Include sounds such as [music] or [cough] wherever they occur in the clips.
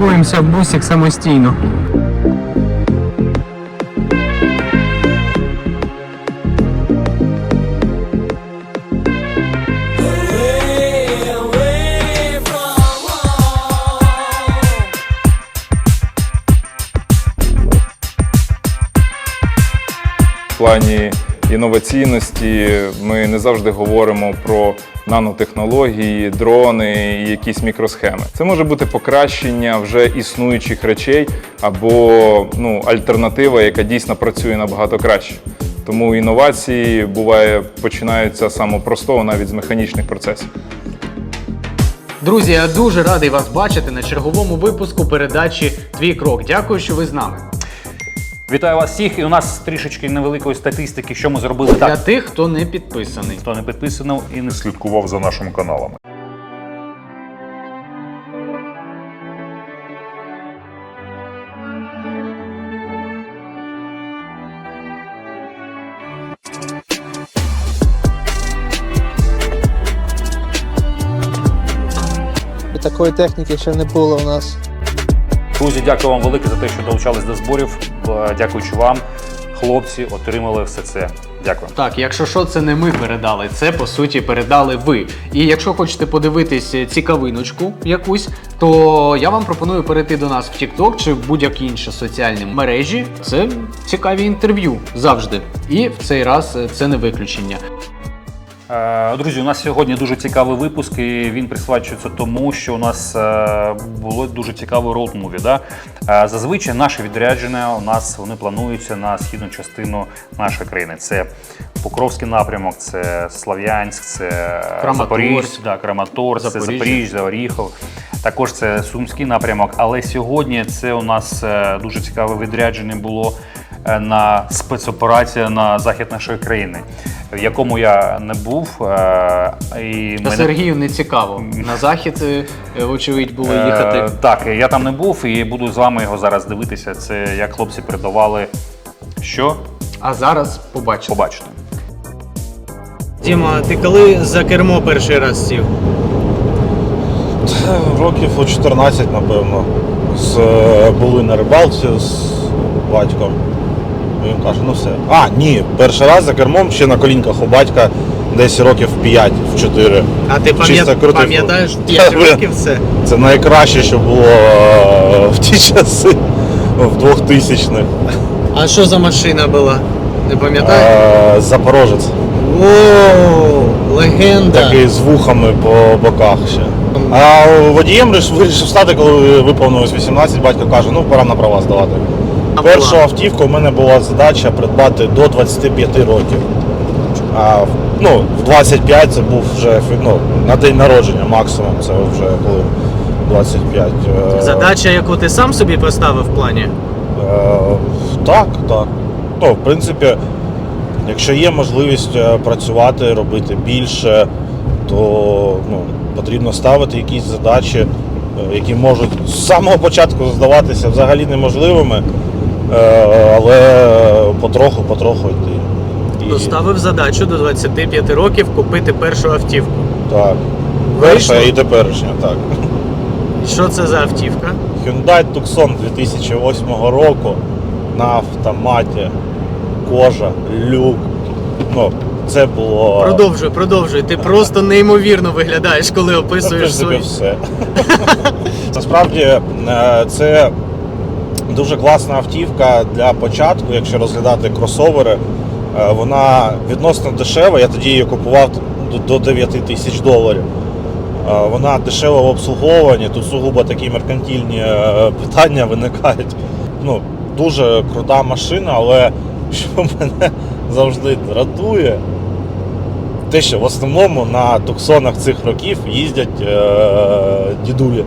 паркуємося в бусик самостійно. В плані інноваційності ми не завжди говоримо про нанотехнології, дрони і якісь мікросхеми. Це може бути покращення вже існуючих речей або ну, альтернатива, яка дійсно працює набагато краще. Тому інновації буває починаються самого простого, навіть з механічних процесів. Друзі, я дуже радий вас бачити на черговому випуску передачі Твій крок. Дякую, що ви з нами. Вітаю вас всіх, і у нас трішечки невеликої статистики, що ми зробили Для так. тих, хто не підписаний. Хто не підписано і не слідкував за нашими каналами. Такої техніки ще не було у нас. Друзі, дякую вам велике за те, що долучались до зборів. Дякуючи вам, хлопці отримали все це. Дякую. Так, якщо що, це не ми передали, це по суті передали ви. І якщо хочете подивитись цікавиночку якусь, то я вам пропоную перейти до нас в TikTok чи в будь-які інші соціальні мережі. Це цікаві інтерв'ю завжди. І в цей раз е, це не виключення. Е, Друзі, у нас сьогодні дуже цікавий випуск, і він присвячується тому, що у нас е, було дуже цікаве роуд-муві. Да? Е, Зазвичай наші відрядження у нас вони плануються на східну частину нашої країни. Це Покровський напрямок, це Слов'янськ, це Краматорськ. Да, Краматорськ, це Запоріжжя. Запоріжжя, Оріхов. Також це Сумський напрямок. Але сьогодні це у нас дуже цікаве відрядження було на спецоперація на захід нашої країни, в якому я не був. е, І Та мене- Сергію не цікаво. На захід, е, вочевидь, було Е, їхати. Так, я там не був і буду з вами його зараз дивитися. Це як хлопці передавали. Що А зараз побачимо. побачите. Діма, ти коли за кермо перший раз сів? Років у 14, напевно. З, е, були на рибалці з батьком. Він каже, ну все. А, ні, перший раз за кермом ще на колінках у батька десь років 5 в 4. А ти пам'ятаєш [laughs] 5 років це? Це найкраще, що було е, в ті часи, в 2000-х. А що за машина була? Не пам'ятаєш? Е, Запорожець. О, легенда. Такий з вухами по боках ще. А водієм вирішив стати, коли виповнилось 18, батько каже, ну пора на права здавати. Першу автівку у мене була задача придбати до 25 років. А в- ну, в 25 це був вже ну, на день народження максимум, це вже коли 25. Е, Задача, яку ти сам собі поставив в плані? Е, Так, так. Ну, в принципі, якщо є можливість е, працювати, робити більше, то ну, потрібно ставити якісь задачі, які можуть з самого початку здаватися взагалі неможливими, але потроху-потроху йти. І- Поставив задачу до 25 років купити першу автівку. Так. Перша і теперішня, так. Що це за автівка? Hyundai Tucson 2008 року на автоматі, кожа, люк. Ну, це було. Продовжуй, продовжуй. Ти просто неймовірно виглядаєш, коли описуєш принципі, свої. все. [laughs] Насправді е, це дуже класна автівка для початку, якщо розглядати кросовери. Е, Вона відносно дешева, я тоді її купував до- до 9 тисяч доларів. Е, Вона дешева в обслуговуванні, тут сугубо такі меркантильні е, питання виникають. Ну, дуже крута машина, але [laughs] що мене завжди дратує, те, що в основному на туксонах цих років їздять дідулі.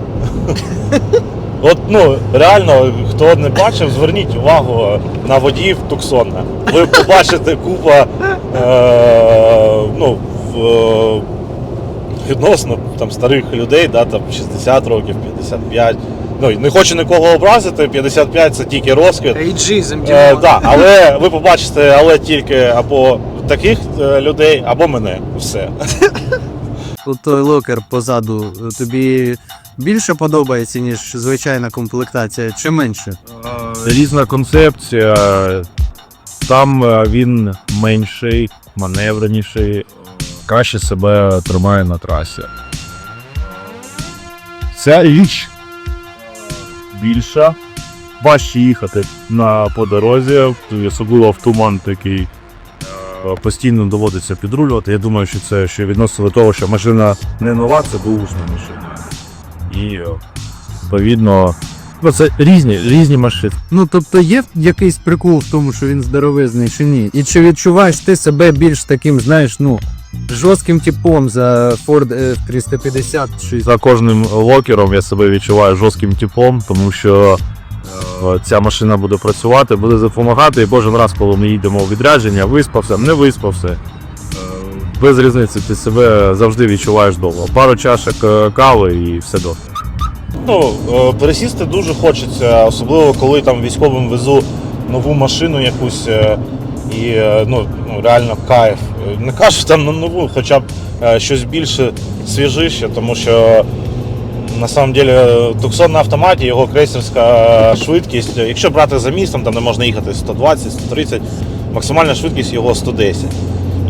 [laughs] От ну реально, хто не бачив, зверніть увагу на водіїв Туксона. Ви побачите купа е, ну, в, е, відносно там, старих людей, да, там 60 років, 55. Ну, не хочу нікого образити, 55 це тільки розквіт. Ейджизм, Е, да, але ви побачите, але тільки або таких е, людей, або мене. Все. [laughs] от той локер позаду тобі більше подобається, ніж звичайна комплектація, чи менше? Різна концепція. Там е, він менший, маневреніший, краще себе тримає на трасі. Ця річ більша, важче їхати на по дорозі, особливо в туман такий. Е, Постійно доводиться підрулювати. Я думаю, що це ще відносно до того, що машина не нова, це бушна машина. І е, відповідно, ну, це різні, різні машини. Ну тобто є якийсь прикол в тому, що він здоровезний чи ні? І чи відчуваєш ти себе більш таким, знаєш, ну, жорстким типом за Ford F350 чи За кожним локером я себе відчуваю жорстким типом, тому що ця машина буде працювати, буде допомагати. І кожен раз, коли ми їдемо у відрядження, виспався, не виспався. е, Без різниці, ти себе завжди відчуваєш довго. Пару чашок е, кави і все добре. Ну, пересісти дуже хочеться, особливо коли там військовим везу нову машину якусь е, і е, ну, ну, реально кайф. Е, Не кажу там на нову, хоча б е, щось більше свіжище, тому що на самом деле Туксон на автоматі, його крейсерська швидкість, е, якщо брати за містом, там де можна їхати 120, 130, максимальна швидкість його 110.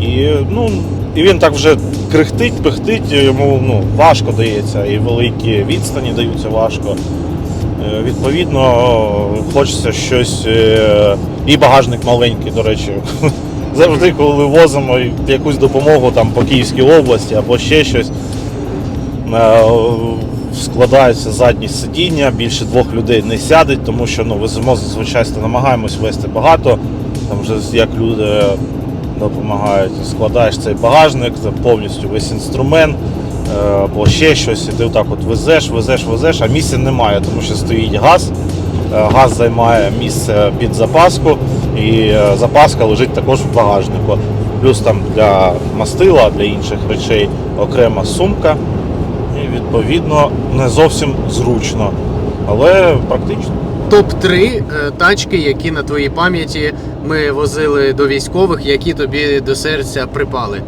І, ну, і він так вже крихтить, пихтить, йому ну, важко дається, і великі відстані даються важко. Е, Відповідно, хочеться щось. е, І багажник маленький, до речі. [laughs] Завжди, коли возимо якусь допомогу там, по Київській області або ще щось, е, складаються задні сидіння, більше двох людей не сядуть, тому що ну, веземо зазвичай намагаємось вести багато. Там вже як люди допомагають. Складаєш цей багажник, це повністю весь інструмент е, або ще щось, і ти отак от везеш, везеш, везеш, а місця немає, тому що стоїть газ. Е, Газ займає місце під запаску, і е, запаска лежить також в багажнику. Плюс там для мастила, для інших речей окрема сумка. І відповідно не зовсім зручно, але практично. Топ-3 е, тачки, які на твоїй пам'яті ми возили до військових, які тобі до серця припали.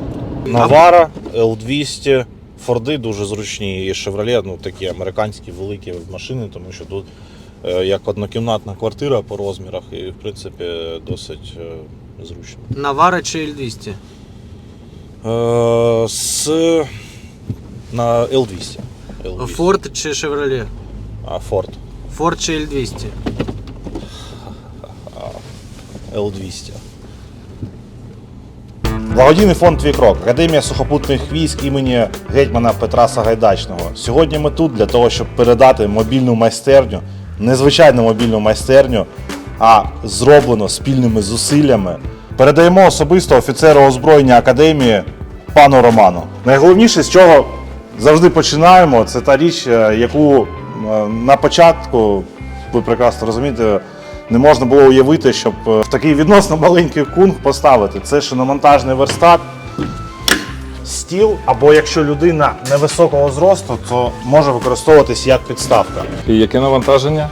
Навара, L200, Форди дуже зручні, і Chevrolet, ну такі американські великі машини, тому що тут е, як однокімнатна квартира по розмірах, і в принципі досить е, зручно. Навара чи L200? Е, з на L200. L200. Ford чи Chevrolet? А, Ford. Ford чи L200? Л-200. Благодійний фонд Твій крок, Академія сухопутних військ імені гетьмана Петра Сагайдачного. Сьогодні ми тут для того, щоб передати мобільну майстерню, незвичайну мобільну майстерню, а зроблено спільними зусиллями. Передаємо особисто офіцеру озброєння академії пану Роману. Найголовніше, з чого завжди починаємо, це та річ, е, яку е, на початку, ви прекрасно розумієте, не можна було уявити, щоб е, в такий відносно маленький кунг поставити. Це шиномонтажний верстат, стіл, або якщо людина невисокого зросту, то може використовуватись як підставка. І яке навантаження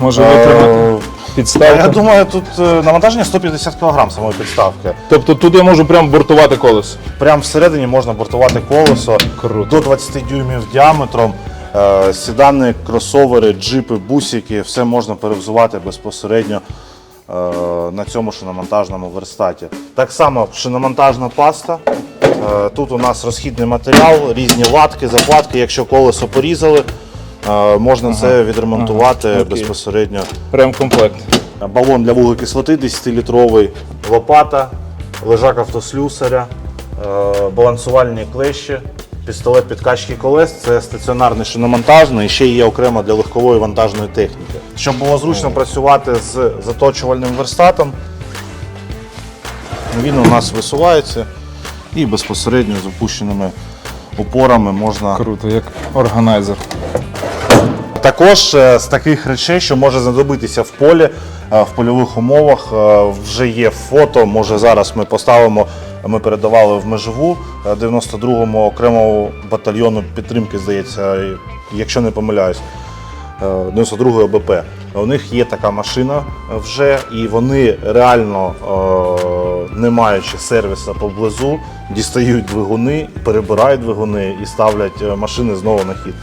може витримати підставка? Я думаю, тут е, навантаження 150 кг самої підставки. Тобто тут я можу прямо бортувати колесо. Прямо всередині можна бортувати колесо Круто. до 20 дюймів діаметром. Е, Сідани, кросовери, джипи, бусики, все можна перевзувати безпосередньо е, на цьому шиномонтажному верстаті. Так само шиномонтажна паста. Е, Тут у нас розхідний матеріал, різні латки, заплатки. Якщо колесо порізали, можна це відремонтувати ага, безпосередньо. Прям комплект. Балон для вуглекислоти 10-літровий, лопата, лежак автослюсаря, балансувальні клещі, пістолет підкачки колес. Це стаціонарний шиномонтажний, і ще є окремо для легкової вантажної техніки. Щоб було зручно працювати з заточувальним верстатом, він у нас висувається і безпосередньо з опущеними опорами можна Круто, як органайзер. Також е, з таких речей, що може знадобитися в полі, е, в польових умовах, е, вже є фото. Може зараз ми поставимо. Ми передавали в межову е, 92-му окремому батальйону підтримки, здається, якщо не помиляюсь. е, 92 ОБП. У них є така машина вже, і вони реально, не маючи сервісу поблизу, дістають двигуни, перебирають двигуни і ставлять машини знову на хід.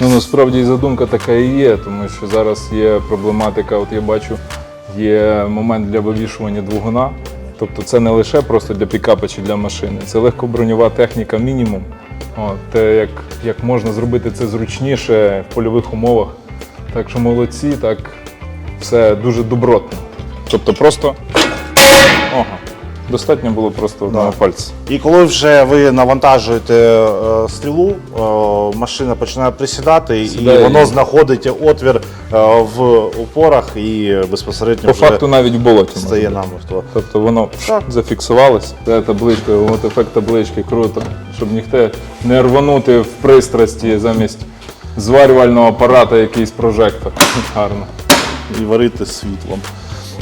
Ну, насправді задумка така і є, тому що зараз є проблематика, от я бачу, є момент для вивішування двигуна. Тобто це не лише просто для пікапа чи для машини, це легкоброньова техніка мінімум. От, як, як можна зробити це зручніше в польових умовах. Так що молодці, так все дуже добротно. Тобто просто ого, достатньо було просто одного пальця. І коли вже ви навантажуєте е, стрілу, е, машина починає присідати, Сідає і воно і- знаходить отвір е, в упорах і безпосередньо По вже факту навіть в болоті. стає можна. намертво. Тобто воно Так. зафіксувалось. Це табличка, от ефект таблички круто, щоб ніхто не рванути в пристрасті замість зварювального апарата якийсь прожектор. [laughs] Гарно. і варити світлом.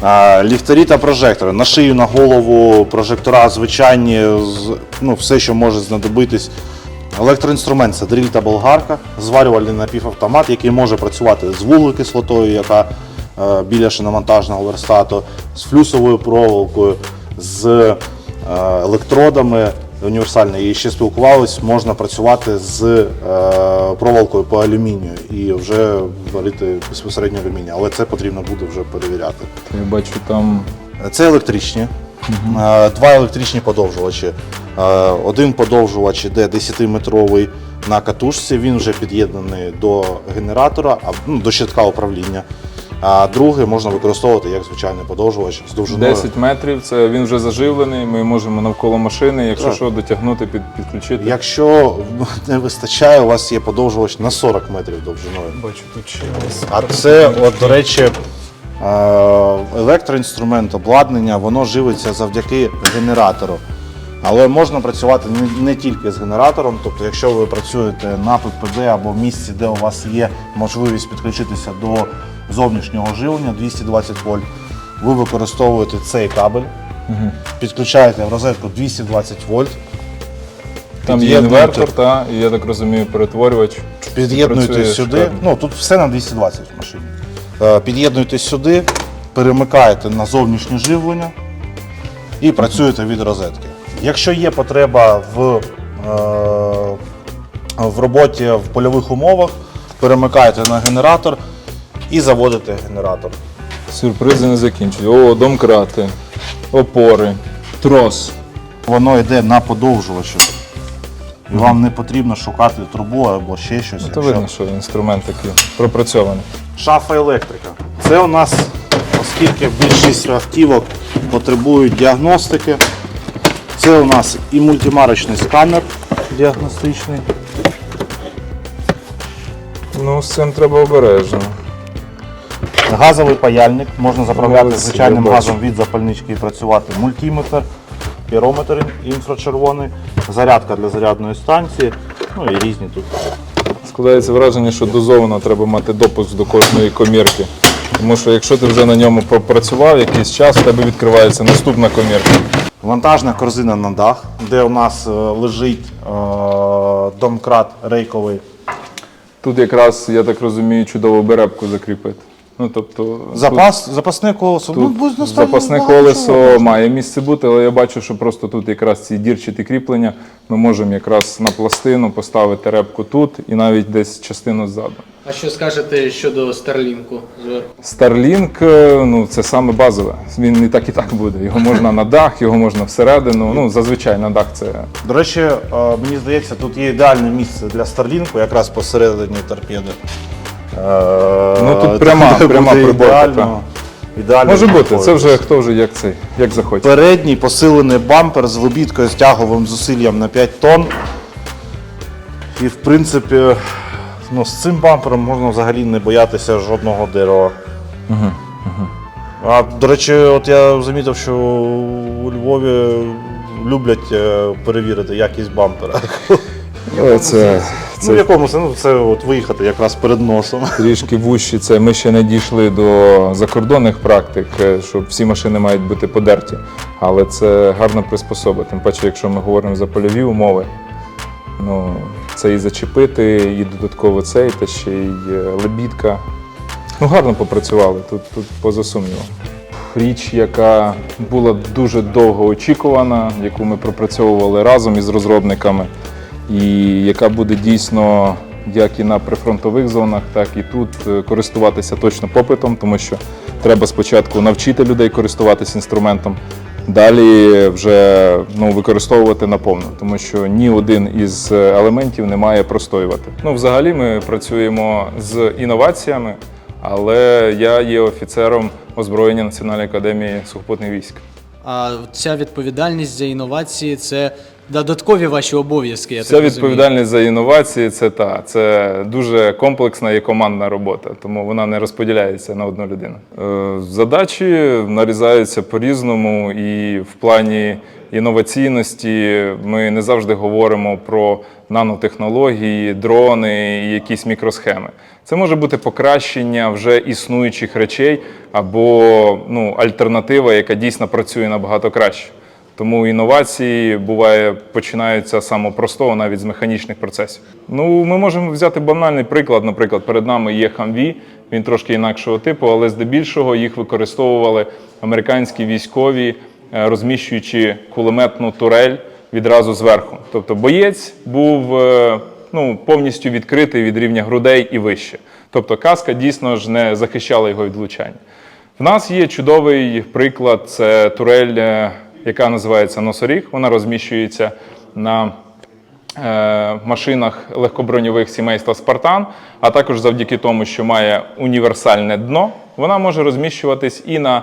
А, ліхтарі та прожектори. На шию, на голову, прожектора звичайні, ну, все, що може знадобитись. Електроінструмент це дріль та болгарка, зварювальний напівавтомат, який може працювати з вуглекислотою, яка е, біля шиномонтажного верстату, з флюсовою проволокою, з е, електродами універсальною. І ще спілкувались, можна працювати з е, проволокою по алюмінію і вже варити безпосередньо алюміній, але це потрібно буде вже перевіряти. Я бачу там Це електричні. Е, Два електричні подовжувачі. Е, Один подовжувач іде 10-метровий на катушці, він вже під'єднаний до генератора, ну, до щитка управління. А другий можна використовувати як звичайний подовжувач з довжиною. 10 метрів, це він вже заживлений, ми можемо навколо машини, якщо Так. що, дотягнути, під, підключити. Якщо [laughs] не вистачає, у вас є подовжувач на 40 метрів довжиною. Бачу тут ще А це, от, до речі, е, електроінструмент, обладнання, воно живиться завдяки генератору. Але можна працювати не, не тільки з генератором, тобто, якщо ви працюєте на ППД або в місці, де у вас є можливість підключитися до зовнішнього живлення 220 вольт, ви використовуєте цей кабель, підключаєте в розетку 220 вольт, Там є інвертор, та, і я так розумію, перетворювач. Під'єднуєте сюди. шикарно. Ну тут все на 220 в машині. Е, Під'єднуєте сюди, перемикаєте на зовнішнє живлення і працюєте від розетки. Якщо є потреба в, е, в роботі в польових умовах, перемикаєте на генератор і заводите генератор. Сюрпризи не закінчують. О, домкрати, опори, трос. Воно йде на подовжувачу. І вам не потрібно шукати трубу або ще щось. Ну, то якщо- видно, що інструмент такий пропрацьований. Шафа електрика. Це у нас, оскільки більшість автівок потребують діагностики, це у нас і мультимарочний сканер діагностичний. Ну, з цим треба обережно. Газовий паяльник, можна заправляти звичайним газом від запальнички і працювати. Мультиметр, пірометр інфрачервоний, зарядка для зарядної станції, ну і різні тут. Складається враження, що дозовано треба мати допуск до кожної комірки. Тому що якщо ти вже на ньому попрацював якийсь час, в тебе відкривається наступна комірка. Вантажна корзина на дах, де у нас е, лежить е, домкрат рейковий. Тут якраз, я так розумію, чудово беребку закріпити. Ну, тобто, Запас, запасне колесо. тут, ну, тут запасне колесо чого. має місце бути, але я бачу, що просто тут якраз ці дірчаті кріплення ми можемо якраз на пластину поставити репку тут і навіть десь частину ззаду. А що скажете щодо Старлінку зверху? Starlink, ну це саме базове. Він і так і так буде. Його можна на дах, його можна всередину. Ну зазвичай на дах це До речі, е, мені здається, тут є ідеальне місце для Старлінку, якраз посередині торпеди. Е, Ну, тут пряма- пряма приборка, Ідеально, ідеально може бути. Це вже хто вже як цей, як захоче. Передній посилений бампер з лебідкою з тяговим зусиллям на 5 тонн. І в принципі, ну, з цим бампером можна взагалі не боятися жодного дерева. А, до речі, от я замітив, що у Львові люблять е, перевірити якість бампера. Е, Це, Ну, в якому сенсі? Ну, це от виїхати якраз перед носом. [laughs] трішки вущі. Це ми ще не дійшли до закордонних практик, е, що всі машини мають бути подерті. Але це гарна приспособа. Тим паче, якщо ми говоримо за польові умови, ну це і зачепити, і додатково цей, та ще й е, лебідка. Ну, гарно попрацювали, тут, тут поза сумнівом. Річ, яка була дуже довго очікувана, яку ми пропрацьовували разом із розробниками, і яка буде дійсно як і на прифронтових зонах, так і тут е, користуватися точно попитом, тому що треба спочатку навчити людей користуватися інструментом, далі вже ну, використовувати наповну, тому що ні один із е, елементів не має простоювати. Ну, взагалі, ми працюємо з інноваціями, але я є офіцером озброєння Національної академії сухопутних військ. А ця відповідальність за інновації це додаткові ваші обов'язки. Я Вся так розумію. відповідальність за інновації це та це дуже комплексна і командна робота, тому вона не розподіляється на одну людину. Е, Задачі нарізаються по-різному, і в плані інноваційності ми не завжди говоримо про нанотехнології, дрони і якісь мікросхеми. Це може бути покращення вже існуючих речей або ну, альтернатива, яка дійсно працює набагато краще. Тому інновації буває починаються самого простого, навіть з механічних процесів. Ну, ми можемо взяти банальний приклад. Наприклад, перед нами є Humvee, він трошки інакшого типу, але здебільшого їх використовували американські військові, е, розміщуючи кулеметну турель відразу зверху. Тобто боєць був е, ну, повністю відкритий від рівня грудей і вище. Тобто каска дійсно ж не захищала його від влучання. В нас є чудовий приклад: це турель, е, яка називається носоріг. Вона розміщується на е, машинах легкоброньових сімейства Спартан, а також завдяки тому, що має універсальне дно, вона може розміщуватись і на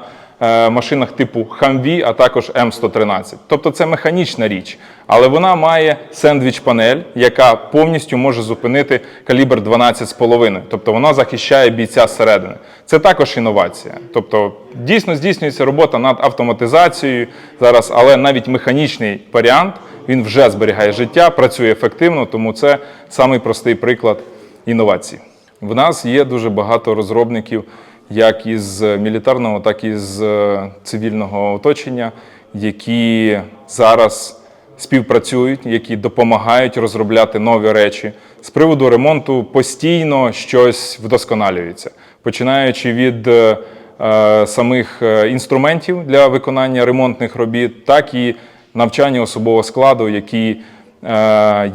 машинах типу Humvee, а також М113. Тобто це механічна річ, але вона має сендвіч-панель, яка повністю може зупинити калібр 12,5. Тобто вона захищає бійця зсередини. Це також інновація. Тобто дійсно здійснюється робота над автоматизацією зараз, але навіть механічний варіант він вже зберігає життя, працює ефективно, тому це самий простий приклад інновацій. В нас є дуже багато розробників, як із мілітарного, так і з е, цивільного оточення, які зараз співпрацюють, які допомагають розробляти нові речі. З приводу ремонту постійно щось вдосконалюється, починаючи від е, е, самих інструментів для виконання ремонтних робіт, так і навчання особового складу, які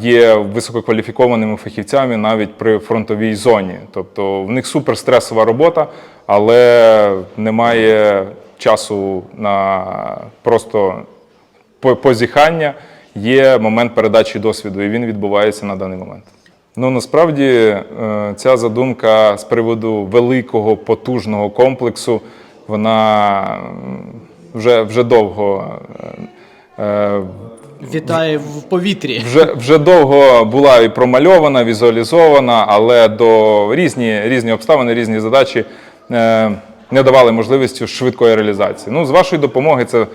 є висококваліфікованими фахівцями навіть при фронтовій зоні. Тобто в них суперстресова робота, але немає часу на просто позіхання. Є момент передачі досвіду, і він відбувається на даний момент. Ну насправді е, ця задумка з приводу великого потужного комплексу, вона вже, вже довго. Е, е, Вітає в повітрі. вже, вже довго була і промальована, візуалізована, але до різні, різні обставини, різні задачі е, не давали можливості швидкої реалізації. Ну, з вашої допомоги це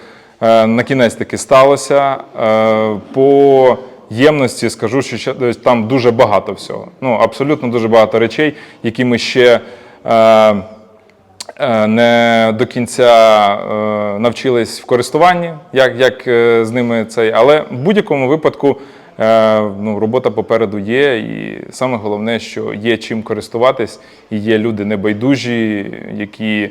е, на кінець таки сталося. Е, по ємності скажу, що ще, там дуже багато всього. Ну, абсолютно дуже багато речей, які ми ще. Е, е, не до кінця е, навчились в користуванні, як, як е, з ними цей. Але в будь-якому випадку е, ну, робота попереду є, і саме головне, що є чим користуватись, і є люди небайдужі, які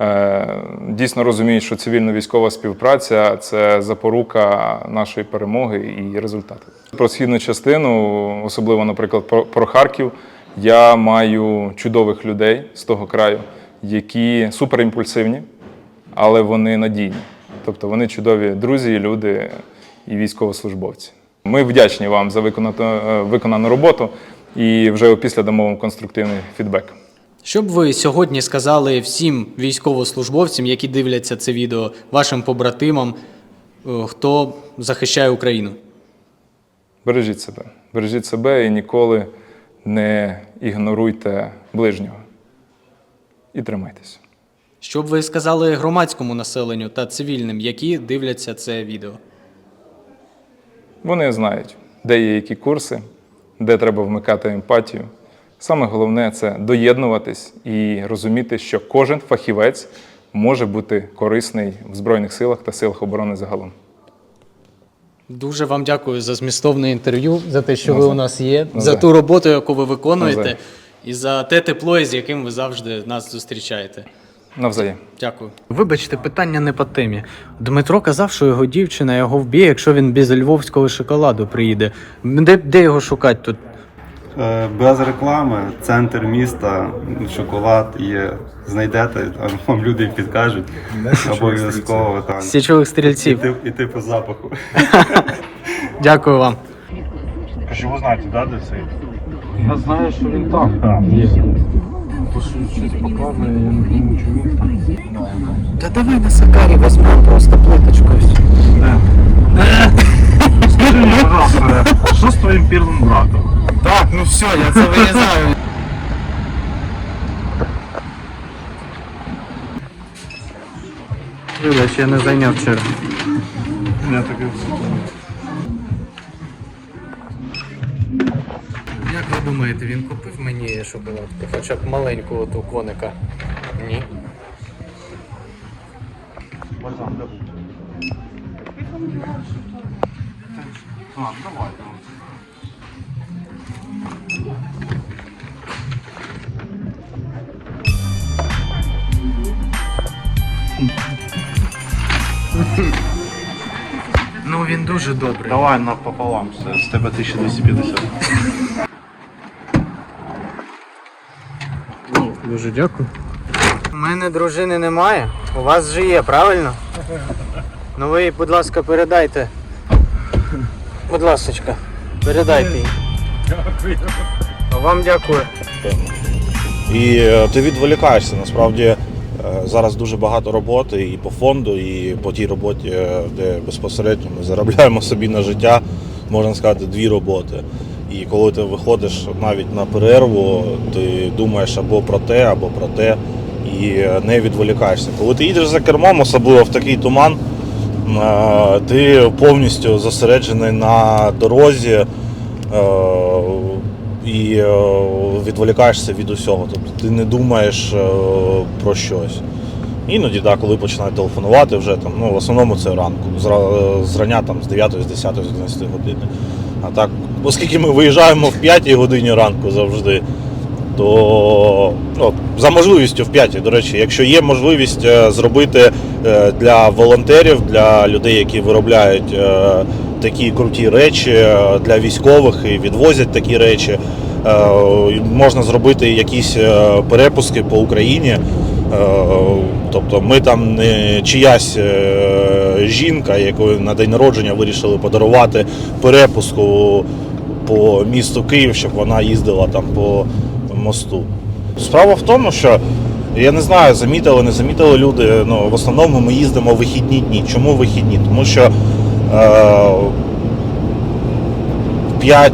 е, дійсно розуміють, що цивільно-військова співпраця це запорука нашої перемоги і результату. Про східну частину, особливо, наприклад, про Харків, я маю чудових людей з того краю які суперімпульсивні, але вони надійні. Тобто вони чудові друзі, люди і військовослужбовці. Ми вдячні вам за виконану, е, виконану роботу і вже після дамо вам конструктивний фідбек. Що б ви сьогодні сказали всім військовослужбовцям, які дивляться це відео, вашим побратимам, е, хто захищає Україну? Бережіть себе, бережіть себе і ніколи не ігноруйте ближнього. І тримайтеся. Що б ви сказали громадському населенню та цивільним, які дивляться це відео? Вони знають, де є які курси, де треба вмикати емпатію. Саме головне це доєднуватись і розуміти, що кожен фахівець може бути корисний в Збройних силах та силах оборони загалом. Дуже вам дякую за змістовне інтерв'ю, за те, що ви Навзаєм. у нас є, за Навзаєм. ту роботу, яку ви виконуєте, Навзаєм. І за те тепло, з яким ви завжди нас зустрічаєте. Навзаєм. Дякую. Вибачте, питання не по темі. Дмитро казав, що його дівчина його вб'є, якщо він без львовського шоколаду приїде. Де, де його шукати тут? Е, Без реклами, центр міста, шоколад є. Знайдете, а вам люди підкажуть. Обов'язково там. Січових стрільців. Іти, іти по запаху. Дякую вам. Що ви знаєте, да, де це? Я знаю, що він там. Та давай на Сакарі візьмемо просто плиточкою. Скажи мені, пожалуйста, що з твоїм первим братом? Так, ну все, я це вирізаю. Вибач, я не зайняв чергу. Я таке думаєте, він купив мені шоколадку? Хоча б маленьку оту коника? Ні. Ну він дуже добрий. Давай напополам, все, з тебе 1250. Дуже дякую. У мене дружини немає. У вас же є, правильно? Ну ви, будь ласка, передайте. Будь ласочка, передайте їй. Дякую. А вам дякую. І е, ти відволікаєшся. Насправді е, зараз дуже багато роботи і по фонду, і по тій роботі, е, де безпосередньо ми заробляємо собі на життя, можна сказати, дві роботи. І коли ти виходиш навіть на перерву, ти думаєш або про те, або про те, і не відволікаєшся. Коли ти їдеш за кермом, особливо в такий туман, е, ти повністю зосереджений на дорозі. е, і е, відволікаєшся від усього. Тобто ти не думаєш про щось. Іноді, да, коли починають телефонувати, вже там, ну, в основному це ранку, зра- зрання там, з 9, з 10, з 11 години. А так, оскільки ми виїжджаємо в 5 годині ранку завжди, то ну, за можливістю в 5, до речі, якщо є можливість е, зробити е, для волонтерів, для людей, які виробляють е, такі круті речі для військових і відвозять такі речі, можна зробити якісь перепуски по Україні. Тобто ми там не чиясь жінка, якої на день народження вирішили подарувати перепуску по місту Київ, щоб вона їздила там по мосту. Справа в тому, що я не знаю, замітили, не замітили люди. Ну, в основному ми їздимо в вихідні дні. Чому вихідні? Тому що е, 5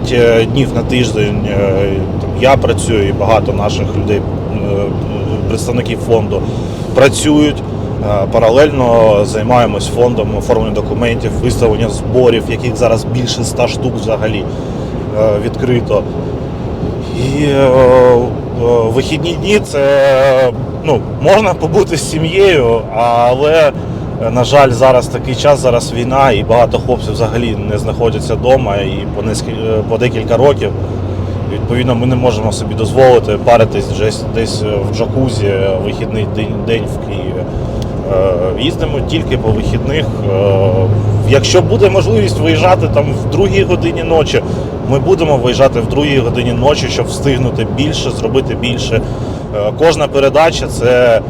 днів на тиждень е, там, я працюю і багато наших людей, е, представників фонду, працюють. Е, Паралельно займаємось фондом оформлення документів, виставлення зборів, яких зараз більше 100 штук взагалі е, відкрито. І е, е, вихідні дні це ну, можна побути з сім'єю, але, е, на жаль, зараз такий час, зараз війна, і багато хлопців взагалі не знаходяться вдома і по, е, по декілька років. Відповідно, ми не можемо собі дозволити паритись десь, в джакузі е, вихідний день, день в Києві. Е, Їздимо тільки по вихідних. Е, Якщо буде можливість виїжджати там в другій годині ночі, ми будемо виїжджати в другій годині ночі, щоб встигнути більше, зробити більше. Е, Кожна передача це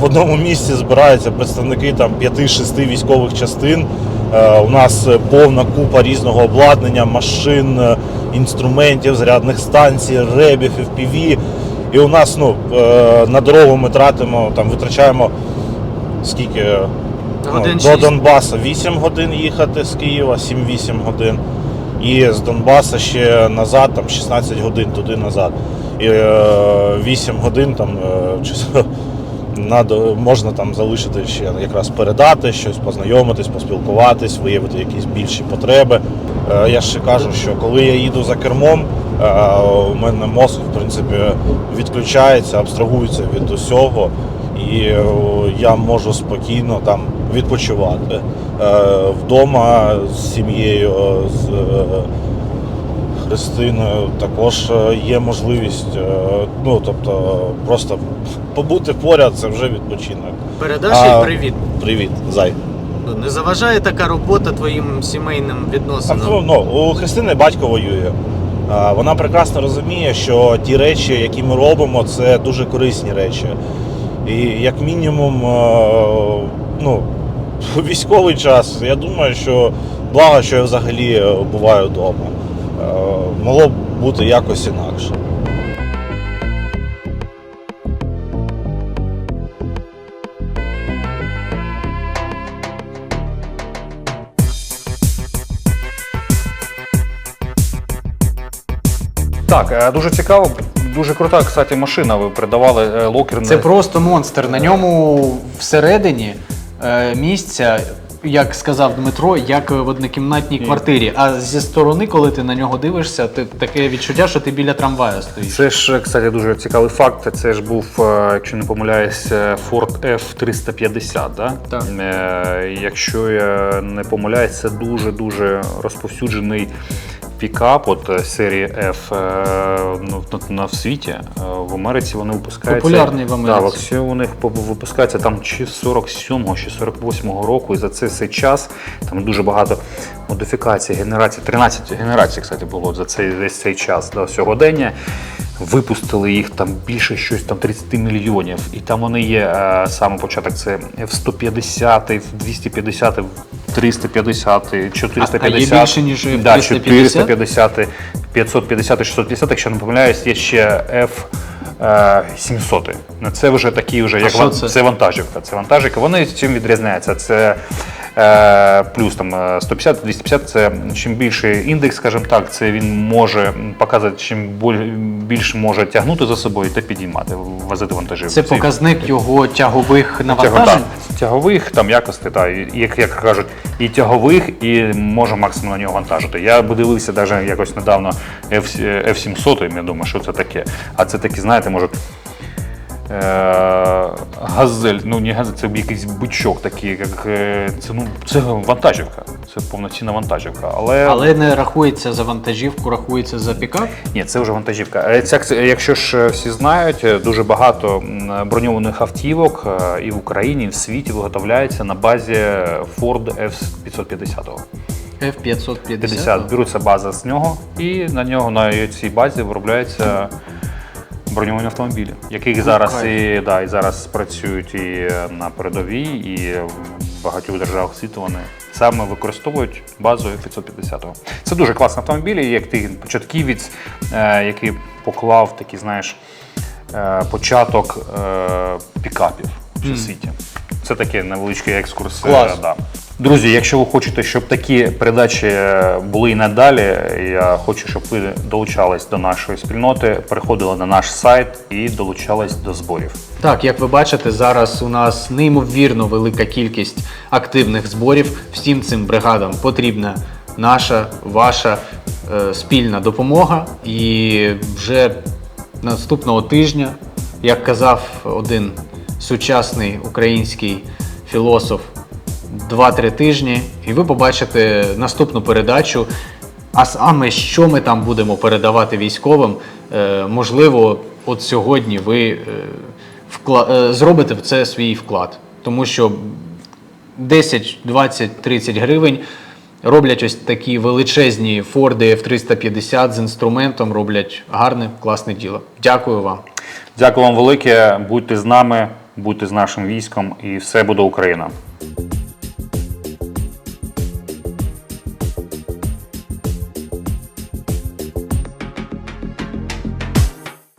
в одному місці збираються представники там 5-6 військових частин. У нас повна купа різного обладнання, машин, інструментів, зарядних станцій, ребів, FPV. І у нас ну, е, на дорогу ми тратимо, там витрачаємо скільки ну, до шість. Донбаса 8 годин їхати з Києва, 7-8 годин. І з Донбаса ще назад, там 16 годин туди назад. І е, 8 годин там е, [laughs] надо, можна там залишити ще якраз передати щось, познайомитись, поспілкуватись, виявити якісь більші потреби. Е, я ще кажу, що коли я їду за кермом, е, у мене мозок в принципі відключається, абстрагується від усього. І е, я можу спокійно там відпочивати. Вдома з сім'єю, з Христиною також є можливість. Ну, тобто, просто побути поряд це вже відпочинок. Передаш їй привіт. Привіт, зай. Ну, Не заважає така робота твоїм сімейним відносинам? Ну, у Христини батько воює. Вона прекрасно розуміє, що ті речі, які ми робимо, це дуже корисні речі. І як мінімум, ну, у військовий час, я думаю, що благо, що я взагалі е, буваю вдома. Могло б бути якось інакше. Так, е, дуже цікаво, дуже крута, кстати, машина. Ви передавали е, локерне. Це просто монстр. На ньому всередині е, місця, як сказав Дмитро, як в однокімнатній квартирі. А зі сторони, коли ти на нього дивишся, ти таке відчуття, що ти біля трамвая стоїш. Це ж, кстати, дуже цікавий факт. Це ж був, якщо не помиляюсь, Ford F350, да? Так. Якщо я не помиляюсь, це дуже-дуже розповсюджений пікап от е, серії F е, ну, на, на в світі. Е, В Америці вони випускаються. Популярний в Америці. Так, у них випускається там чи 47-го, чи 48-го року, і за цей, цей час там дуже багато модифікацій, генерацій, 13 генерацій, кстати, було за цей весь цей час до сьогодення. Випустили їх там більше щось там 30 мільйонів. І там вони є саме початок. Це F150, F250, 350, 450. А- а є більше, ніж Да, 450, 550, 650, якщо не помиляюсь, є ще F. е, 700. Ну, Це вже такі, вже, як це? це вантажівка. Це вантажівка. Вони чим відрізняються? Це е, плюс там е, 150, 250 це чим більший індекс, скажімо так, це він може показати, чим більше може тягнути за собою та підіймати, возити вантажівку. Це показник його тягових Тяго, навантажень. так, тягових там якостей, та, і, як, як кажуть, і тягових, і може максимум на нього вантажити. Я дивився навіть якось недавно F, F700, я думаю, що це таке. А це такі, знаєте, може. Е, газель, ну не газель, це якийсь бичок такий, як е, це, ну, це вантажівка, це повноцінна вантажівка. Але, Але не рахується за вантажівку, рахується за пікап. ні, це вже вантажівка. Е, Ця, якщо ж всі знають, дуже багато броньованих автівок і в Україні, і в світі виготовляється на базі Ford F550. F550. Беруться база з нього, і на нього на цій базі виробляються броньовані автомобілі, яких зараз і, да, і зараз працюють і на передовій, і в багатьох державах світу вони саме використовують базу 550-го. Це дуже класні автомобілі, як ти початківець, е, який поклав такий, знаєш, е, початок е, пікапів в світі. Це такий невеличкий екскурс. е, Клас. Да. Друзі, якщо ви хочете, щоб такі передачі е, були і надалі, я хочу, щоб ви долучались до нашої спільноти, переходили на наш сайт і долучались до зборів. Так, як ви бачите, зараз у нас неймовірно велика кількість активних зборів. Всім цим бригадам потрібна наша, ваша е, спільна допомога. І вже наступного тижня, як казав один сучасний український філософ, 2-3 тижні, і ви побачите наступну передачу. А саме, що ми там будемо передавати військовим, е, можливо, от сьогодні ви е, е, зробите в це свій вклад. Тому що 10, 20, 30 гривень роблять ось такі величезні Форди F350 з інструментом, роблять гарне, класне діло. Дякую вам. Дякую вам велике. Будьте з нами, будьте з нашим військом, і все буде Україна.